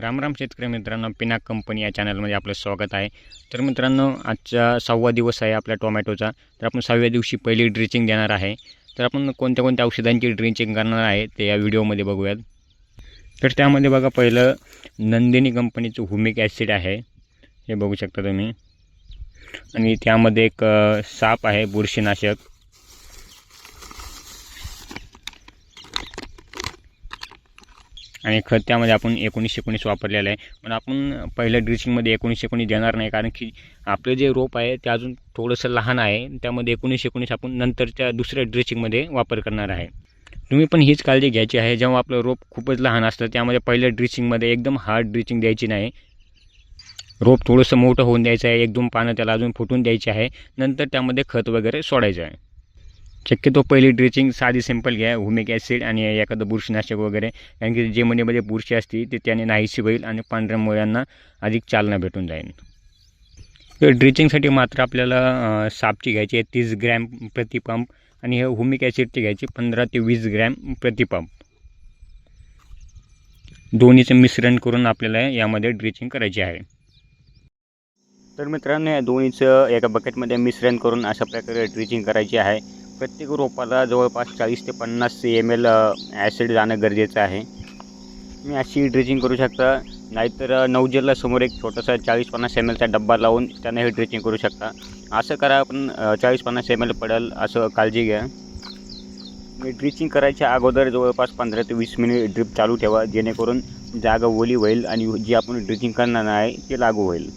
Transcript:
रामराम शेतकरी मित्रांनो पिनाक कंपनी या चॅनलमध्ये आपलं स्वागत आहे. तर मित्रांनो आजचा सहावा दिवस आहे आपल्या टोमॅटोचा. तर आपण सहाव्या दिवशी पहिली ड्रिचिंग देणार आहे. तर आपण कोणत्या कोणत्या औषधांची ड्रिचिंग करणार आहे ते या व्हिडिओमध्ये बघूयात. तर त्यामध्ये बघा पहिलं नंदिनी कंपनीचं हुमिक ॲसिड आहे. हे बघू शकता तुम्ही. आणि त्यामध्ये एक साप आहे बुरशीनाशक. आणि खत त्यामध्ये आपण एकोणीसशे एकोणीस वापरलेलं आहे. पण आपण पहिल्या ड्रिचिंगमध्ये एकोणीसशे एकोणीस देणार नाही कारण की आपलं जे रोप आहे ते अजून थोडंसं लहान आहे. त्यामध्ये एकोणीसशे एकोणीस आपण नंतरच्या दुसऱ्या ड्रिचिंगमध्ये वापर करणार आहे. तुम्ही पण हीच काळजी घ्यायची आहे जेव्हा आपलं रोप खूपच लहान असतं त्यामध्ये पहिल्या ड्रिचिंगमध्ये एकदम हार्ड ड्रिचिंग द्यायची नाही. रोप थोडंसं मोठं होऊन द्यायचं आहे एक दोन पानं त्याला अजून फुटून द्यायची आहे. नंतर त्यामध्ये खत वगैरे सोडायचं आहे. शक्यतो पहिली ड्रिचिंग साधी सिंपल घ्या हुमिक ॲसिड आणि एखादं बुरशीनाशक वगैरे. कारण की जे जमिनीमध्ये बुरशी असती ते त्याने नाहीशी होईल आणि पांढऱ्या मुळ्यांना अधिक चालना भेटून जाईल. तर ड्रिचिंगसाठी मात्र आपल्याला सापची घ्यायची आहे तीस ग्रॅम प्रतिपंप आणि हे हुमिक ॲसिडची घ्यायची पंधरा ते वीस ग्रॅम प्रतिपंप दोन्हीचं मिश्रण करून आपल्याला यामध्ये ड्रिचिंग करायची आहे. तर मित्रांनो या दोन्हीचं एका बकेटमध्ये मिश्रण करून अशा प्रकारे ड्रिचिंग करायची आहे. प्रत्येक रोपाला जवळपास चाळीस ते पन्नास एम एल ॲसिड जाणं गरजेचं आहे. तुम्ही अशी ड्रेचिंग करू शकता. नाहीतर नवजेला समोर एक छोटासा चाळीस पन्नास एम एलचा डब्बा लावून त्यांना हे ड्रेचिंग करू शकता. असं करा पण चाळीस पन्नास एम एल पडेल असं काळजी घ्या. मी ड्रिचिंग करायच्या अगोदर जवळपास पंधरा ते वीस मिनिट ड्रिप चालू ठेवा जेणेकरून जागा ओली होईल आणि जी आपण ड्रिचिंग करणार आहे ते लागू होईल.